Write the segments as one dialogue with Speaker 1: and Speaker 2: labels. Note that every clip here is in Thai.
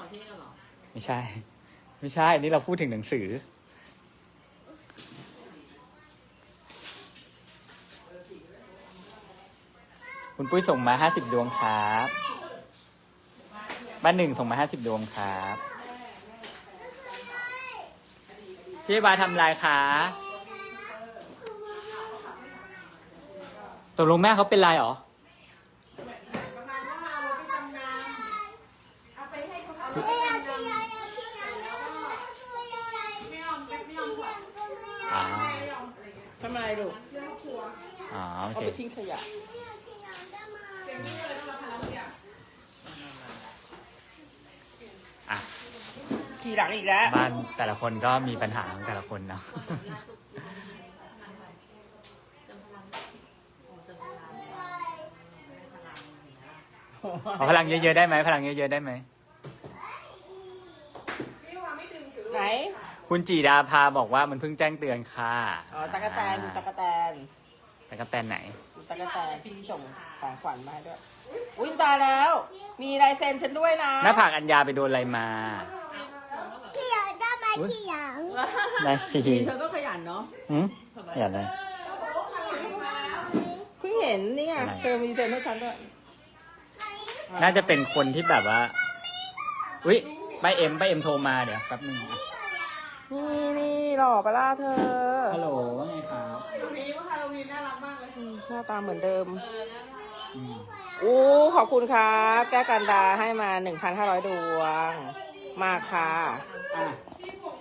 Speaker 1: างประเทศกันเหรอ
Speaker 2: ไม่ใช่ ไม่ใช่ นี่เราพูดถึงหนังสือ คุณปุ้ยส่งมาห้าสิบดวงครับบ้านหนึ่งส่งมาห้าสิบดวงครับพี่บาทำลายคะตกลงแม่เขาเป็นไรหรอ
Speaker 1: ประมาณว่าเอารถไปจำนำเอาไปให้เขาเอารถไปจำนำไม่ยอมไม่ยอมถอด
Speaker 2: อ่า
Speaker 1: ไม่ยอม อะไรเงี้ย
Speaker 3: ทำไมลูก
Speaker 1: เรื่องครอบครัว
Speaker 2: อ๋อโอ
Speaker 3: เอา
Speaker 2: เค
Speaker 3: ไปทิ้งขยะ
Speaker 1: เต็มที่เลยต้องรับภาระทุกอย่าง
Speaker 2: อะ
Speaker 3: ขี่หลังอีกแล้ว
Speaker 2: บ้านแต่ละคนก็มีปัญหาของแต่ละคนเนาะ เอาพลังเยอะๆได้ไหมพลังเยอะๆได้ไหม
Speaker 1: พี่วางไม่ดึงถือ
Speaker 3: ไหน
Speaker 2: คุณจีดาพาบอกว่ามันเพิ่งแจ้งเตือนค่ะ
Speaker 3: อ๋อตะกะแตนตะกะแตน
Speaker 2: ตะกะแตนไหน
Speaker 3: ตะกะแตนพี่ส่งของขวัญมาให้ด้วย อุ้ยตายแล้ว มีลายเซ็นฉันด้วยนะ
Speaker 2: หน้าผากอัญญาไปโดนอะไรมา
Speaker 4: ที่อยากได้มาที่หลัง
Speaker 2: ได้สิ
Speaker 3: ทีเธอก็ขยันเนาะ
Speaker 2: หืมอย่าเลย
Speaker 3: เพิ่งเห็นนี่ไง
Speaker 2: อะไร
Speaker 3: เธอมีเซ็นให้ฉันด้วย
Speaker 2: น่าจะเป็นคนที่แบบว่า อุ้ยป้าเอ็มป้าเอ็มโทรมาเดี๋ยวแป๊บนึงอะ
Speaker 3: นี่นี่หล่อปะล่ะเธอ
Speaker 2: ฮัลโหลว่าไงครับ
Speaker 1: ตรงนี้ว่าฮาโลวีนน่ารักมากเลย
Speaker 3: หน้าตาเหมือนเดิม
Speaker 2: อืม
Speaker 3: อู้ขอบคุณครับ แก้วกันดาให้มา 1,500 ดวง มาค่ะ
Speaker 2: อะ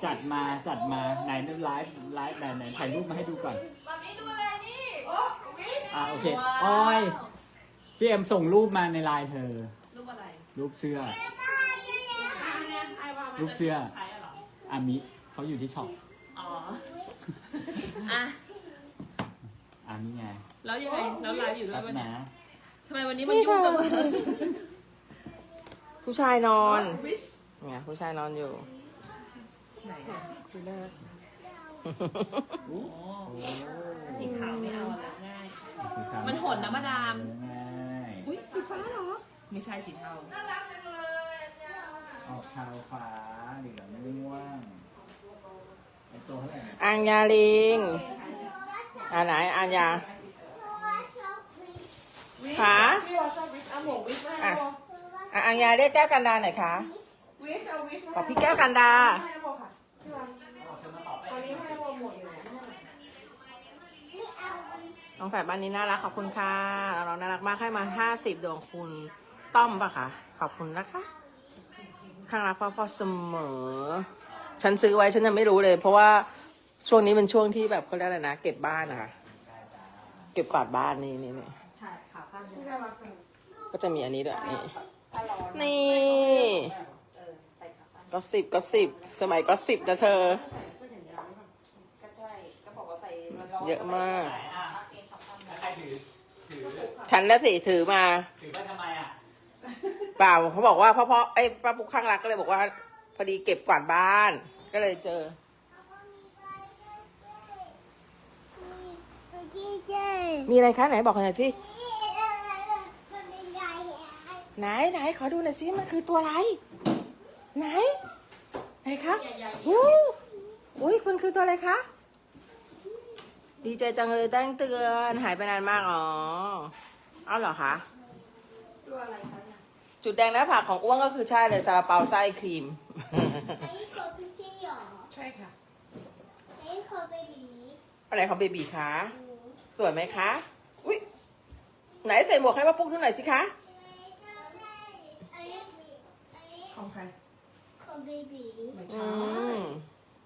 Speaker 2: จัดมาจัดมาไหนไลฟ์ไลฟ์ไหนไหนถ่ายรูปมาให้ดูก่อน
Speaker 1: แบบนี้ดูอะไรนี่โอ้วิช
Speaker 2: อะโอเคออยพี่เอ็มส่งรูปมาในไลน์เธอ
Speaker 1: รูปอะไร
Speaker 2: รูปเสื้อ
Speaker 1: อะเนี่ยไอวาง
Speaker 2: รูปเสื้อ
Speaker 1: ใช้อะเหรอ
Speaker 2: อามิ เขาอยู่ที่ช็อป
Speaker 1: อ๋อ อะ
Speaker 2: อามิไง
Speaker 1: แล้วยังไง แล้วไลฟ์อยู่ด้ว
Speaker 2: แป๊
Speaker 1: ย
Speaker 2: บ
Speaker 1: ปะเนี่ย
Speaker 2: นะ
Speaker 1: ทำไมวันนี้มันยุ่งจังเลย
Speaker 3: ผู้ชายนอน
Speaker 1: วิช
Speaker 3: เนี่ยผู้ชายนอนอยู่
Speaker 1: ไหนอะ
Speaker 3: ดูหน้า
Speaker 1: โอ้สีขาวไม่เอาละง่าย
Speaker 2: ครับ
Speaker 1: มันหดนะมาดาม
Speaker 2: ง่าย
Speaker 1: อุ้ยสีฟ้าเหรอ ไม่ใช่สีเทา
Speaker 2: ออกขาวฟ้าเหลืองม่วงไอตัวเท่าไหร่เนี่ย
Speaker 3: อังยาลิงอ่าไหนอัญญาขา
Speaker 1: พี่วอชอบวิชเอาหมวกวิชมาให้
Speaker 3: อะ
Speaker 1: โบ
Speaker 3: อะอังยาเรียกแก้วกันดาหน่อยค่ะ
Speaker 1: วิชเอาวิช
Speaker 3: บอกพี่แก้วกันดา
Speaker 1: ให้โบค่ะพี่วอตอนนี้ให้โบหมวกอยู่ไหน
Speaker 3: น้องแฝดบ้านนี้น่ารักขอบคุณค่ะน้องน่ารักมากให้มาห้าสิบดวงคุณต้อมปะคะขอบคุณนะคะข้างรักพ่อพ่อเสมอ ฉันซื้อไว้ฉันยังไม่รู้เลย เพราะว่าช่วงนี้เป็นช่วงที่แบบเขาเรียกอะไรนะเก็บบ้านนะคะเก็บกวาดบ้านนี่นี่นี่
Speaker 1: พี่น่ารักจัง
Speaker 3: ก็จะมีอันนี้ด้วยนี่นี่ก็สิบก็สิบสมัยก็สิบนะเธอเยอะมาก
Speaker 2: ใครถือ ถือ
Speaker 3: ฉันนะสิถือมา
Speaker 2: ถือไปทำไมอะ
Speaker 3: เปล่าเขาบอกว่าพ่อพ่อไอ้ป้าปุ๊กข้างรักก็เลยบอกว่า พอดีเก็บกวาดบ้าน ก็เลยเจอ มีอะไรคะไหนบอกหน่อยสิไหนไหนขอดูหน่อยสิมันคือตัวอะไร ไหน ไหนคะอู้อุ้ยคุณคือตัวอะไรคะดีใจจังเลยแจ้งเตือนหายไปนานมากอ๋อเอาเหรอคะ
Speaker 1: ตัวอะไรคะ
Speaker 3: จุดแดงหน้าผากของอ้วงก็คือใช่เลยซาลาเปาไส้ครีม
Speaker 4: ไอ้คนพี่พี่หรอ
Speaker 1: ใช่ค่ะ
Speaker 4: ไอ้คนเบบี
Speaker 3: อะไรของเบบีคะสวยไหมคะอุ้ยไหนใส่หมวกให้ป้าปุ๊กดูหน่อยสิคะ
Speaker 4: ไอ้
Speaker 1: ของใคร
Speaker 4: คนเบบี
Speaker 1: ไม่
Speaker 3: อื
Speaker 1: ใช่
Speaker 3: ม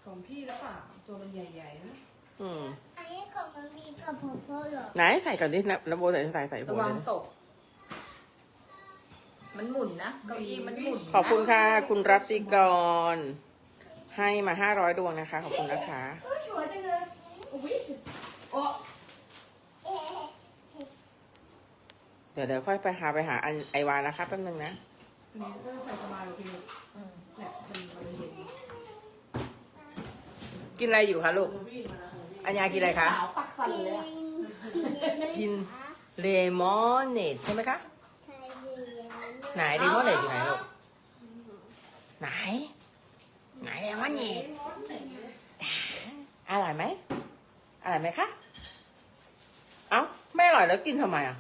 Speaker 1: ของพี่แล้วเปล่าตัวมันใหญ่ๆนะ
Speaker 3: อืม
Speaker 4: ไอ้คนมันมีกับพ่อพ่อหรอ
Speaker 3: ไหนใส่ก่อนดินะนะโบใส่ใส่ใส่หั
Speaker 5: ระ
Speaker 3: ว
Speaker 5: วั
Speaker 3: เล
Speaker 5: ง
Speaker 3: ย
Speaker 5: ตก มันหมุนนะเก้าอี้มันหมุนนะ
Speaker 3: ขอบคุณค่ะ คุณรัตติกร ให้มาห้าร้อยดวงนะคะ ขอบคุณนะคะ
Speaker 1: สวยจังเลยวิชโอ้
Speaker 3: เดี๋ยวเดี๋ยวค่อยไปหาไปหาอันไอวานะคะแป๊บนึงนะ
Speaker 1: นี่ก็ใส่สบายกว่าพี่เนี่ยมันมันเย็น
Speaker 3: กินอะไรอยู่คะลูก อัญญากินอะไรคะ
Speaker 5: สาวปักสันเลยอะ
Speaker 3: กินเลมอนเนดใช่ไหมคะ ไหนเลมอนเนดอยู่ไหนลูกเน็ตอร่อยไหมอร่อยไหมคะเอ้าไม่อร่อยแล้วกินทำไมอะ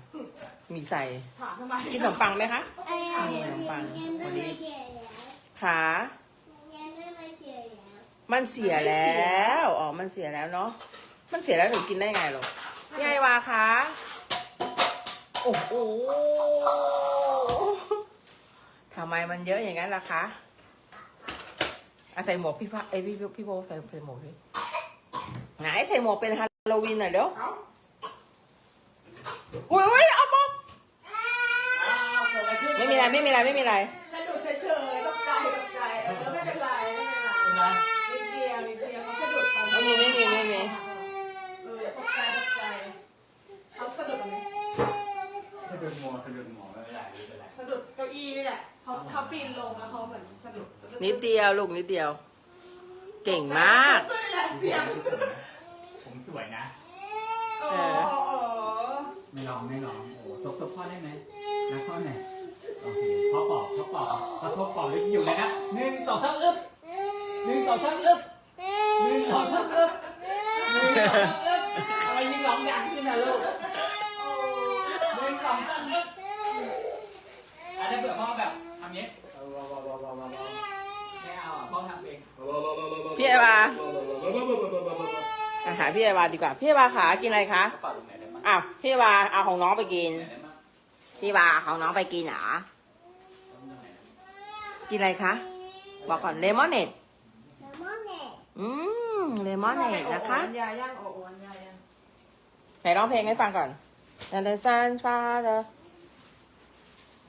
Speaker 3: มีใส่
Speaker 1: ถามทำไม
Speaker 3: กินขนมปังไหมคะขนมปัง
Speaker 4: ยังไม่
Speaker 3: วันนี้
Speaker 4: มาเขียนแล้ว
Speaker 3: ขา
Speaker 4: มัน
Speaker 3: เสียแล้ว อ๋อ มันเสียแล้วเนาะ มันเสียแล้วหนูกินได้ไงหรอพี่ไอวาคะ โอ้โห ทำไมมันเยอะอย่างนั้นล่ะคะอะใส่หมวกพี่ฟ้าเอ้ยพี่พี่พี่โบใส่ใส่หมวกดิไหนใส่หมวกเป็นฮาโลวีนหน่อยเดี๋ยว
Speaker 1: เอ้า
Speaker 3: อุ้ยอุ้ยเอาบอก
Speaker 2: อ้าวเกิดอะไรขึ้น
Speaker 3: ไม่มีอะไรไม่มีอะไรไม่มีอะไร
Speaker 1: สะดุดเฉยๆตกใจตกใจเออไม่เป็นไรไม่เป็นไร
Speaker 2: นะ
Speaker 1: นิดเดียวนิดเดียวเขาสะดุดตอน
Speaker 3: ไม่มีไม่มีไม่มี
Speaker 1: เออตกใจตกใจเขาสะดุดตรงนี้
Speaker 2: สะดุดหมอสะดุดหมอไม่เป็นไรไม่เป็นไร
Speaker 1: สะดุดเก้าอี้นี่แหละ เขาเขาปีนลงแล้วเขาเหมือนสะดุด
Speaker 3: นิดเดียวลูกนิดเดียว เก่งมาก
Speaker 1: ไม่เป็นไรเสียง
Speaker 2: ผมสวยนะ
Speaker 1: โอ้โห
Speaker 2: ไม่ร้องไม่ร้องโอ้ตบตบพ่อได้ไหมนะพ่อหน่อยโอเคพ่อปอกพ่อปอกพ่อทบปอกเลยอยู่เลยนะหนึ่งสองสามอึ๊บหนึ่งสองสามอึ๊บหนึ่งสองสามอึ๊บหนึ่งสองสามอึ๊บทำไมยิ่งร้องดังขึ้นนะลูกหนึ่งสองสามอึ๊บอาจจะเผื่อพ่อแบบ ทำเนี้ยไม่เอาอะพ่อทำเอง
Speaker 3: พี่ไอวาอาหารพี่ไอวาดีกว่า พี่ไอวาขากินอะไรคะ
Speaker 2: กระเป๋าตรงไหนได้มั้ง
Speaker 3: อ้าวพี่ไอวาเอาของน้องไปกิน
Speaker 2: ไหนได้มั้ง
Speaker 3: พี่วาเอาของน้องไปกินเหรอ
Speaker 2: ตรงไหนได้มั้ง
Speaker 3: กินอะไรคะ บอกก่อนเลมอนเนต
Speaker 4: แล้วมอนเน็ต
Speaker 3: อืมเลมอนเนตนะคะ
Speaker 1: โอ้โหอัญญาย่างโอ้โหอัญญาย่าง
Speaker 3: ไหนร้องเพลงให้ฟังก่อน And the sun father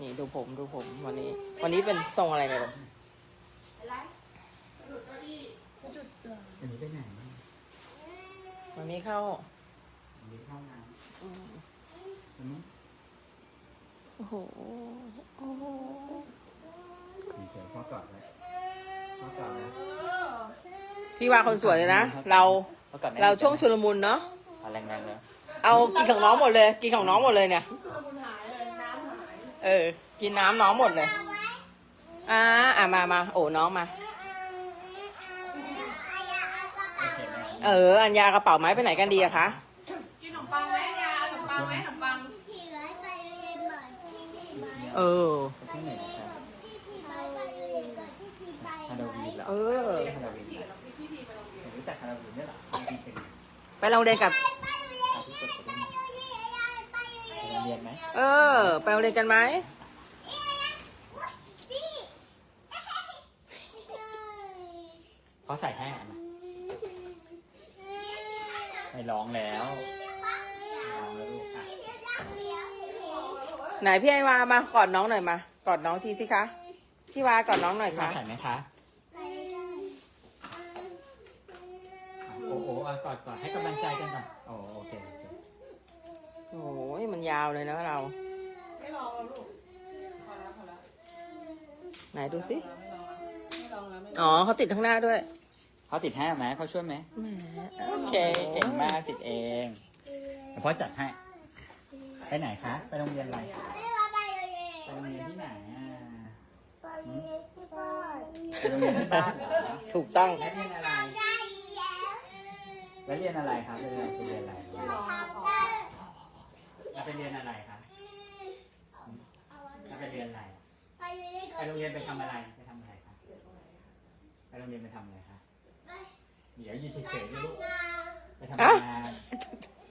Speaker 3: นี่ดูผมดูผมวันนี้ วันนี้เป็นทรงอะไรเนี่ยลูก
Speaker 2: อันนี้ไปไหน
Speaker 3: วันนี้เข้า
Speaker 2: อันนี้เข้าน้ำ
Speaker 3: อืม
Speaker 2: อันนี้
Speaker 3: โอ้โหโอ้โห
Speaker 2: มีเสียงพ่อกอดไว้พ่อกอดนะ
Speaker 3: พี่วาคนสวยเลยนะ เรา
Speaker 2: พ่อกอดแม่
Speaker 3: เราช่วงชุลมุนเนาะ
Speaker 2: เอาแรงๆเลย
Speaker 3: เอากินของน้องหมดเลย กินของน้องหมดเลยเนี่ย
Speaker 1: ชุล เอ
Speaker 3: อ กินน้ำน้องหมดเลย อ่าอะมามาโอ้น้องมา
Speaker 2: โอเคไหม
Speaker 3: เออ อัญญากระเป๋าไม้ไปไหนกันดีอะคะ
Speaker 1: กินขนมปังไหมยาขนมปังไหมขนมปัง
Speaker 4: พี่ทีไว้ไปเรียนบ่อยพี่ทีไว้
Speaker 3: เออ
Speaker 2: ที่ไหนนะครับ
Speaker 4: พี่ทีไว้ไปเรียนก่อนพี่ทีไป
Speaker 2: ฮาโลวีนเหรอ
Speaker 3: เออ
Speaker 2: ฮาโลวีนเหรอ
Speaker 1: พี่พี่ไปโรงเรียน
Speaker 2: รู้จักฮาโลวีนด้วยเหรอฮาโลวีนเป็น
Speaker 3: ไปโรงเรียนกับ
Speaker 2: เรียนไหม
Speaker 3: เออ ไปโรงเรียนกันไหม
Speaker 2: เขาใส่ให้อะนะไม่ร้องแล้วร้องแล้วลูกอะ
Speaker 3: ไหนพี่ไอวามากอดน้องหน่อยมากอดน้องทีสิคะพี่วากอดน้องหน่อย
Speaker 2: มา
Speaker 3: ค่ะ
Speaker 2: ใส่ไหมคะโอ้โหอะกอดกอดให้กำลังใจกันก่อนโอ้โอเค โอเค
Speaker 3: โอ้ยมันยาวเลยนะเรา
Speaker 1: ไม่ลองแล้วลูกพอแล้วพอแล้ว
Speaker 3: ไหนดูสิ
Speaker 1: ไม่ลองแล้วไม่ลองแล้วไม่ลอง
Speaker 3: อ๋อเขาติดข้างหน้าด้วย
Speaker 2: เขาติดให้ไหมเขาช่วยไหม
Speaker 3: แหม
Speaker 2: โอเคเก่งมากติดเองเดี๋ยวพ่อจัดให้ ไปไหนคะ ไปโรงเรียนอะไรไปโรงเรียนที่ไหนอะหืมไปโรงเรียนที่บ้านเหรอ
Speaker 3: ถูกต้อง
Speaker 2: แล้วเรียนอะไรแล้วเรียนอะไรครับไปเรียนไปเรียนอะไร
Speaker 1: ไม่ลองแล้วพอ
Speaker 2: แล้ว ไปเรียนอะไรคะหืมแล้วไปเรียนอะไร ไปโรงเรียนไปทำอะไร ไปทำอะไรคะ ไปโรงเรียนไปทำอะไรคะ เดี๋ยวยู่เฉยๆด้วยลูก ไปทำงาน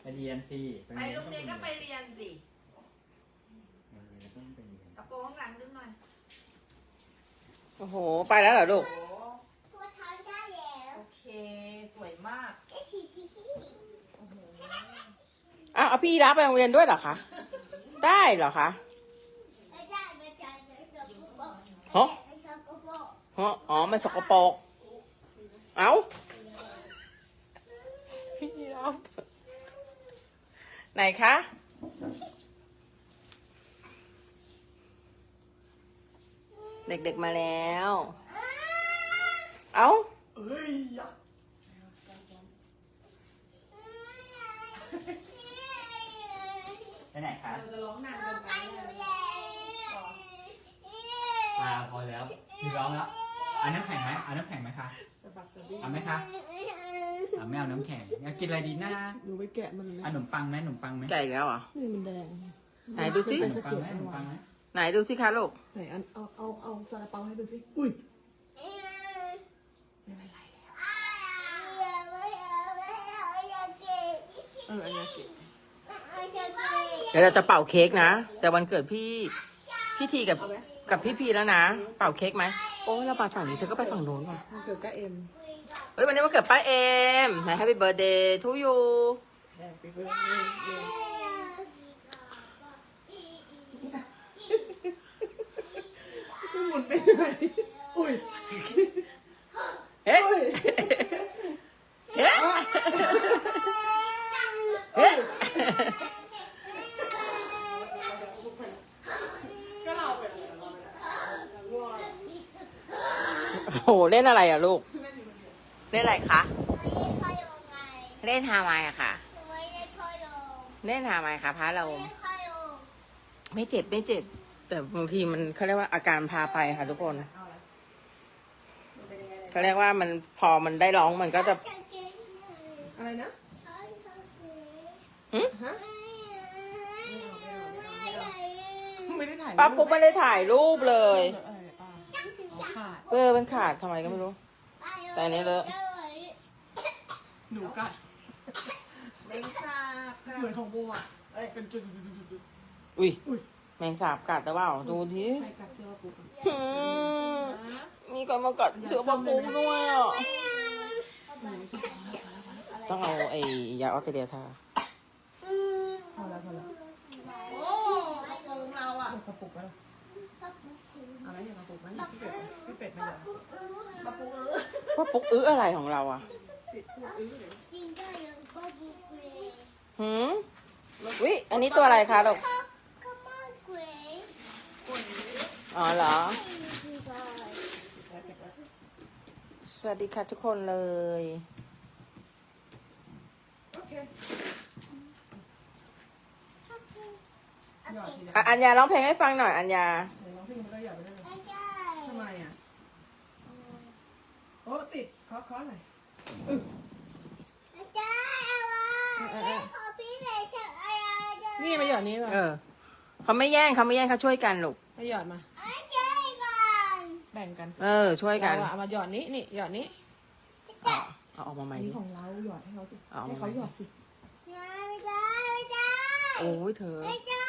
Speaker 2: ไปเรียนสิไป
Speaker 5: ไปโรงเรียนก็ไปเรียนสิ
Speaker 2: โรงเรียนก็ต้องไปเรียน
Speaker 5: กระโปรงข้างหลังดึงหน่อย
Speaker 3: โอ้โห ไปแล้วเหรอลูก
Speaker 5: โอ้โอเค สวยมาก โอ้โห
Speaker 3: อ้าวเอาพี่รับไปโรงเรียนด้วยเหรอคะ ได้เหรอคะฮะฮะอ๋อ มันสกปรกเอ้า พี่รับไหนคะเด็กๆมาแล้ว เอ้า
Speaker 2: ไปไหนคะ
Speaker 1: เราจะร้องนานเกินไปเนี่ย
Speaker 2: มาพพอแล้วมีร้องแล้วเอาน้ำแข็งไหมเอาน้ำแข็งไหมคะ
Speaker 1: สะบัดสะบี้
Speaker 2: เอาไหมคะเอาไม่เอาน้ำแข็งอยากกินอะไรดีนะ
Speaker 1: หนูไปแกะมัน
Speaker 2: เอาขนมปังไหมขนมปังไหม
Speaker 3: ไก่แล้วเหรอ
Speaker 1: นี่มันแดง
Speaker 3: ไหนดูสิ
Speaker 2: ข
Speaker 1: เป็น
Speaker 2: น
Speaker 1: สะ
Speaker 2: มปัง
Speaker 1: เก็ด
Speaker 2: ไหมข
Speaker 1: เอา
Speaker 2: นม
Speaker 1: ไว้
Speaker 2: ปังไหม
Speaker 3: ไหนดูสิคะลูก
Speaker 1: ไหนอันเอาเอาเอาซาลาเปาให้ดูสิอุ้ยเอออันนี้เก็บ
Speaker 3: เดี๋ยวเราจะเป่าเค้กนะจะวันเกิดพี่พี่ทีกับกับพี่พีแล้วนะ เป่าเค้กไหมโอ้ยเราไปฝั่งนี้เธอก็ไปฝั่งโน้นว่ะ
Speaker 1: มันเกิดก็เอ็ม
Speaker 3: เฮ้ยวันนี้วันเกิดป้าเอ็มไหน Happy Birthday to you
Speaker 1: แดงไปเบิ้ลจะหมุนไปไหนอุ้ย
Speaker 3: เฮ้ย
Speaker 1: อุ้ย
Speaker 3: เฮ้ยเฮ้ย
Speaker 1: ก็เราไป
Speaker 3: โอ้โหเล่นอะไรอะลูก เล่นอะไรคะ เล่นฮามายอะค่ะ เล่นฮามายค่ะพระเราไม่เจ็บไม่เจ็บ แต่บางทีมันเขาเรียกว่าอาการพาไปค่ะทุกคนเขาเรียกว่ามันพอมันได้ร้องมันก็จะ
Speaker 1: อะไรนะ
Speaker 3: หึ
Speaker 1: ฮะไม่ได้ถ่าย
Speaker 3: ป้าปุ๊กไม่ได้ถ่ายรูปเลย
Speaker 1: เออป้าเอาขาด
Speaker 3: เออมันขาดทำไมก็ไม่รู้ แต่อันนี้เลอะ
Speaker 1: หนูกัด
Speaker 5: ไม่ทราบค่ะ
Speaker 1: เหมือนของโบอะเอ้ยเป็นจุดๆๆๆ
Speaker 3: อุ้ย
Speaker 1: อุ้ย
Speaker 3: แมงสาบกัดแต่ว่าดูที
Speaker 1: ๆใครกัดเสื้อปุ๊บ
Speaker 3: หืมมีคนมากัดเจอป้าปุ๊กด้วยอะต้องเอาไอ้ยาออสเตรเลียทา
Speaker 1: พอแล้วพอแล้ว
Speaker 5: โอ้กระโปรงเราอะ
Speaker 1: กระปุกแล้ว อะไรอย่างกระปุกไหมพี่เป็ดพี่เป็ดไม่เหรอก
Speaker 5: ระปุกเออ
Speaker 3: ป้าปุ๊กอื้ออะไรของเราอะ
Speaker 1: ติดพูดอื้อเลย
Speaker 3: หืมวิอันนี้ตัวอะไรคะลูกอ๋อเหรอสวัสดีค่ะทุกคนเลย
Speaker 1: โอเคหยอดทีละ
Speaker 3: อะอัญญาร้องเพลงให้ฟังหน่อยอัญญา
Speaker 1: ไหนลองพี่มันก็หยอดไปได้เลยทำไมอะโอ้ติดเคาะเคาะหน่อยนี่มาหยอดนี้ป่ะ
Speaker 3: เออเขาไม่แย่งเขาไม่แย่งเขาช่วยกันลูก
Speaker 1: มาหยอดมาแบ่งกัน
Speaker 3: เออ ช่วยกัน
Speaker 1: เราอะเอามาหยอดนี้นี่หยอดนี้
Speaker 3: เอาเอาออกมาใหม่
Speaker 1: อัน
Speaker 3: ดิ
Speaker 1: นี้ของเราหยอดให้เขาสิ
Speaker 3: เอามา
Speaker 1: ให้เขาหยอดสิ
Speaker 3: โอ้ยเธอ
Speaker 1: นี่ของ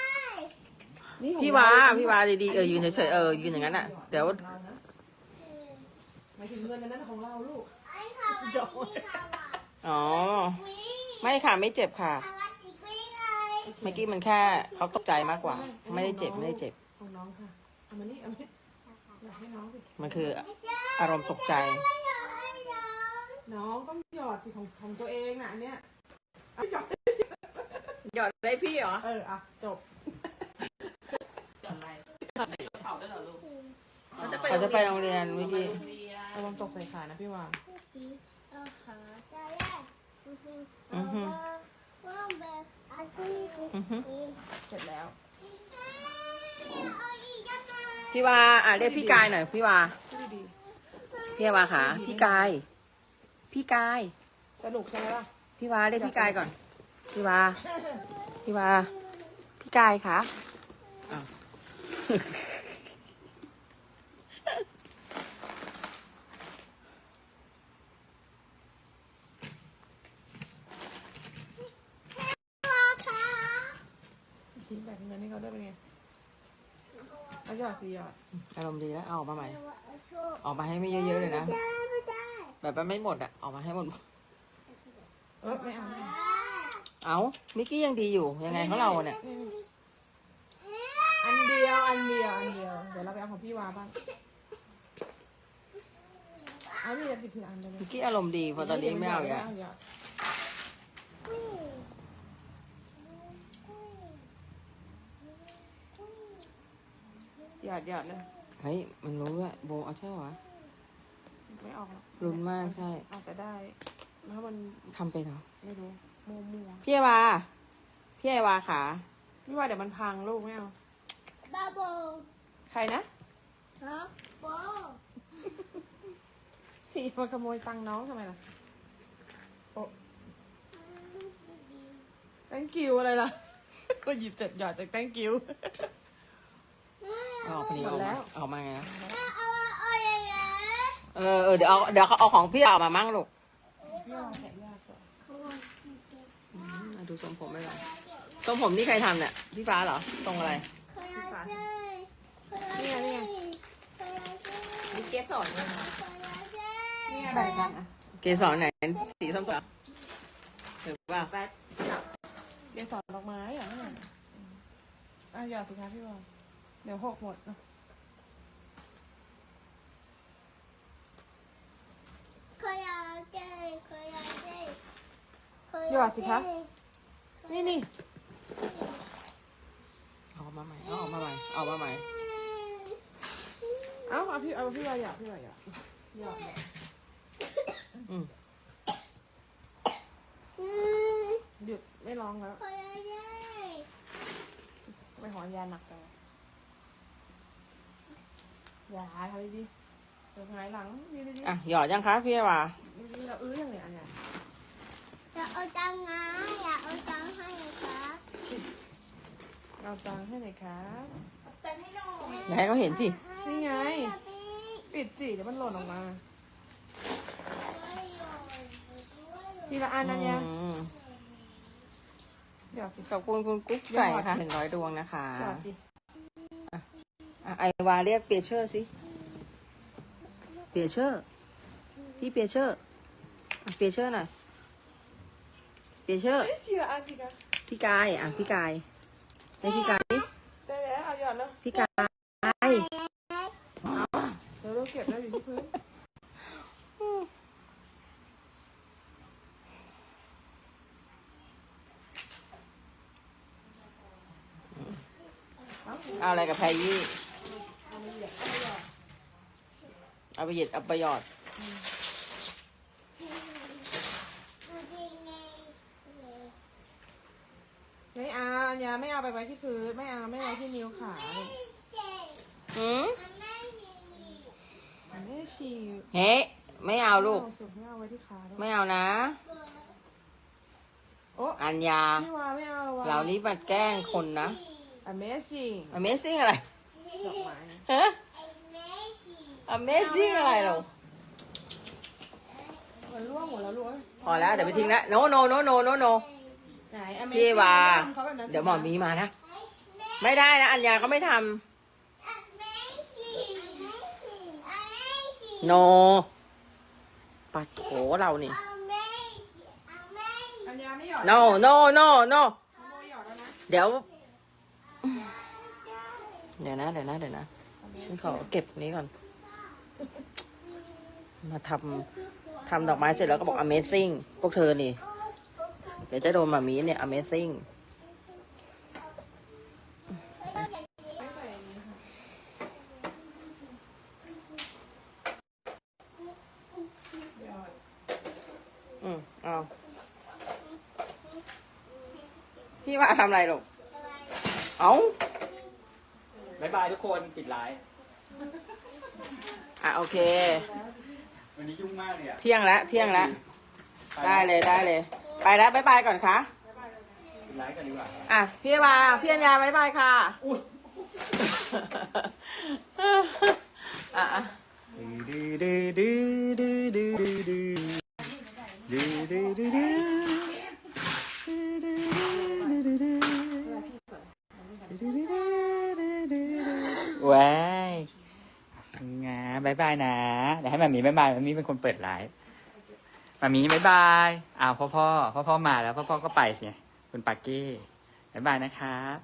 Speaker 3: พี่
Speaker 1: เร
Speaker 3: วาพี่วาดีๆเออยืนเฉยๆเออยืนอย่างนั้นอะเดี๋ยว
Speaker 1: ของรานะหมายถึงเงินอันนั้นของเราลูก
Speaker 3: อ๋อ ไม่ค่ะไม่เจ็บค่ะ เมื่อกี้มันแค่เขาตกใจมากกว่า ไม่ได้เจ็บไม่ได้เจ็บ
Speaker 1: ของน้องค่ะเอามานี่เอามานี่หยอดให้น้องสิ
Speaker 3: มันคืออารมณ์ตกใจ
Speaker 1: น้องต้องหยอดสิของของตัวเองน่ะอันเนี้ยเอาหยอด
Speaker 3: หยอดได้พี่เหรอ
Speaker 1: เอออะจบ
Speaker 3: เขาจะไปโรงเรียนเมื่อกี้
Speaker 1: ระวังตกใส่ขานะพี่วา
Speaker 3: อือฮึอือฮึ
Speaker 1: เสร็จแล้ว
Speaker 3: พี่วาอะเรียกพี่กายหน่อยพี่วา
Speaker 1: พูดดี
Speaker 3: พี่วาค่ะพี่กาย พี่กาย
Speaker 1: ๆสนุกใช่ไหมล่ะ
Speaker 3: พี่วาเรียกพี่กายก่อน พี่วา พี่วา พี่กายคะอ้าว
Speaker 1: คิดแบบเงินให้เขาได้เป็นไงเอาหยอดสิหยอด
Speaker 3: อารมณ์ดีแล้วเอาออกมาใหม่ ออกมาให้ไม่เยอะๆเลยนะแบบว่าไม่หมดอะ ออกมาให้หมด
Speaker 1: เออไม่เอาไม่เอา
Speaker 3: เอามิกกี้ยังดีอยู่ ยังไงของเราเนี่ย
Speaker 1: อันเดียว อันเดียวอันเดียว เดี๋ยวเราไปเอาของพี่วาบ้างเอาที่จะติดทีละอันเลย
Speaker 3: มิกกี้อารมณ์ดีพอตอนนี้ไม่เอาอีกอะ
Speaker 1: หยอดหยอดหยอดเลย
Speaker 3: เฮ้ยมันรู้อะโบเอาใช่เหรอ
Speaker 1: ไม่ออกหรอก
Speaker 3: รุนมากใช่
Speaker 1: อาจจะได้แล้วมัน
Speaker 3: ทำไปเหรอ
Speaker 1: ไม่รู้มัวมัว
Speaker 3: พี่ไอวาพี่ไอวาขา
Speaker 1: ๆพี่ว่าเดี๋ยวมันพังลูกไม่เอา ใครนะ
Speaker 3: ฮ
Speaker 4: ครับโบ
Speaker 3: พี่มาขโมยตังค์น้องทำไมล่ะโอ้ thank you อะไรล่ะ ก็หยิบเสร็จหยอดจาก thank you ออกพอดีออกมาออกมาไงนะ
Speaker 4: เอาเอาอย่างเงี้ย
Speaker 3: เออเออเดี๋ยวเอาเดี๋ยวเขาเอาของพี่ออกมามั่งลูกอืมดูทรงผมไม่หรอทรงผมนี่ใครทำเนี่ยพี่ฟ้าเหรอทรงอะไร
Speaker 4: เคยเอาใจ เคย
Speaker 3: นี่
Speaker 4: เอา
Speaker 3: ไง
Speaker 4: ใจ
Speaker 3: นี่ไง
Speaker 4: เคยเอาใจ
Speaker 5: มีเกสรด้วยนะ
Speaker 4: เคยเอาใจ
Speaker 1: นี่อะไรกันอะ
Speaker 3: เกสรไหน สีส้มๆหรือว่า
Speaker 5: แป๊บจับ
Speaker 1: เกสรดอกไม้เหรอเนี่ยอะหยอดสิคะพี่วอเดี๋ยวหกหมดนะ
Speaker 4: เคยเอาใจเคยเอาใจเคย
Speaker 1: หยอดสิคะ นี่นี่
Speaker 3: เอาออกมาใหม่เอาออกมาใหม่เอาออกมาใหม่
Speaker 1: เอ้าเอาพี่เอาพี่วอหยอดพี่วอหยอดหยอด
Speaker 3: อืม
Speaker 4: อืม
Speaker 1: หยุดไม่ร้องแล้ว
Speaker 4: เคยเอาใจ
Speaker 1: ไม่หอนยาหนักจังอย่าหายทำดีๆเดี๋ยวหงายหลังดีดี
Speaker 3: อะหยอดยังคะพี่ว่า
Speaker 1: ดีๆเราอื้อยังไงอันเนี้ย
Speaker 4: อยากเอาตังค์นะอยากเอาตังค์ให้ครับ
Speaker 1: เอาตังค์ให้หน่อยครับ
Speaker 5: แต่ให้หน่อย
Speaker 3: อย่าให้เขาเห็นสิ
Speaker 1: นี่ไง
Speaker 4: พี่
Speaker 1: ปิดสิเดี๋ยวมันหล่นออกมา
Speaker 4: ไม่ยอม
Speaker 1: ทีละอันนะเนี่ย
Speaker 3: อืม
Speaker 1: หยอดสิ
Speaker 3: ขอบคุณคุณกุ๊กไก่ค่ะหนึ่งร้อยดวงนะคะ
Speaker 1: หยอดสิ
Speaker 3: อะไอวาเรียกเปียเชอร์สิ เปียเชอร์ พี่เปียเชอร์อะเปียเชอร์หน่อย เปียเชอร์
Speaker 1: ทีละอันทีละ
Speaker 3: พี่กาย อะ พี่กายให้พี่กายดิ
Speaker 1: ได้แล้ว
Speaker 3: พี่กาย
Speaker 1: เดี๋ยวเราเก็บแล้อยู่ที่พื้น
Speaker 3: เอาอะไรกับแพรยี่เอาไปเหยียดเอาไปหยอ
Speaker 4: ดดีไง
Speaker 1: ไม่เอาอันยา ไม่เอาไปไว้ที่พื้นไม่เอาไม่ไว้ที่นิ้วขาเลย
Speaker 4: เจ๊
Speaker 3: หืม
Speaker 4: มันไม่ดี
Speaker 1: มันไม่ได้ฉี่
Speaker 3: เฮ้ไม่เอาลูก
Speaker 1: ไม่สุดไม่เอาไว้ที่ขาด้วย
Speaker 3: ไม่เอานะ
Speaker 1: โอ้
Speaker 3: อัญญา
Speaker 1: พี่วาไม่เอาวะ
Speaker 3: เรานี่มาแกล้งคนนะ
Speaker 1: Amazing
Speaker 3: Amazing อะไร
Speaker 1: ดอกไม้
Speaker 3: ฮะ
Speaker 4: ไอ้แม่สิ
Speaker 3: Amazing อะไรเรา
Speaker 1: มันร่วงหมดแล้วลูกเอ้ย
Speaker 3: พอแล้วเดี๋ยวไปทิ้งนะ no no no no no no
Speaker 1: ไหน Amazing
Speaker 3: พี่วา
Speaker 1: ทำเขาแบบนั้น
Speaker 3: เดี๋ยวหมอมีมานะ
Speaker 4: ไอ้แม่
Speaker 3: ไม่ได้นะ อัญญาก็ไม่ท
Speaker 4: ไอ้แม่สิไอ้แม่สิำ
Speaker 3: no ปะโถเรานี่
Speaker 4: ไอ้แม่สิไอ้แม่สิ
Speaker 1: อัญญาไม่หยอด
Speaker 3: no no no no
Speaker 1: ขโมยหยอดแล้วนะ
Speaker 3: เดี๋ยว เดี๋ยวนะ เดี๋ยวนะ เดี๋ยวนะ ฉันขอเก็บนี้ก่อน มาทำทำดอกไม้เสร็จแล้วก็บอก Amazing พวกเธอนี่ เดี๋ยวจะโดนมามีเนี่ย Amazing
Speaker 1: ไม่ใส่อันนี้ค่ะหยอด
Speaker 3: อืมเอาพี่ว่าทำอะไรลูกเอา
Speaker 2: บายบายทุกคนปิดไลฟ์
Speaker 3: อะโอเค
Speaker 2: วันนี้ยุ่งมากเลยอะ
Speaker 3: เที่ยงแล้วเที่ยงแล้ว
Speaker 2: ไป
Speaker 3: ได้เลยได้เลย ไปแล้วบายบายก่อนค่ะ
Speaker 2: ปิดไลฟ์กันดีกว่า
Speaker 3: อะพี่วาพี่อัญญาบายบายค่ะ
Speaker 2: อุ้ย
Speaker 3: อะอะ
Speaker 2: ดื้อดื้อดื้อดื้อดื้อดื้อดื้อดื้อดื้อดื้อดื้อดื้อดื้อดื้อดื้อดื้อดื้อว้ายงาบายบายนะเดี๋ยวให้มามีบายบายมามีเป็นคนเปิดไลฟ์ มามีบายบายอ้าวพ่อพ่อพ่อพ่อมาแล้วพ่อพ่อก็ไปสิคุณปากกี้บายบายนะครับ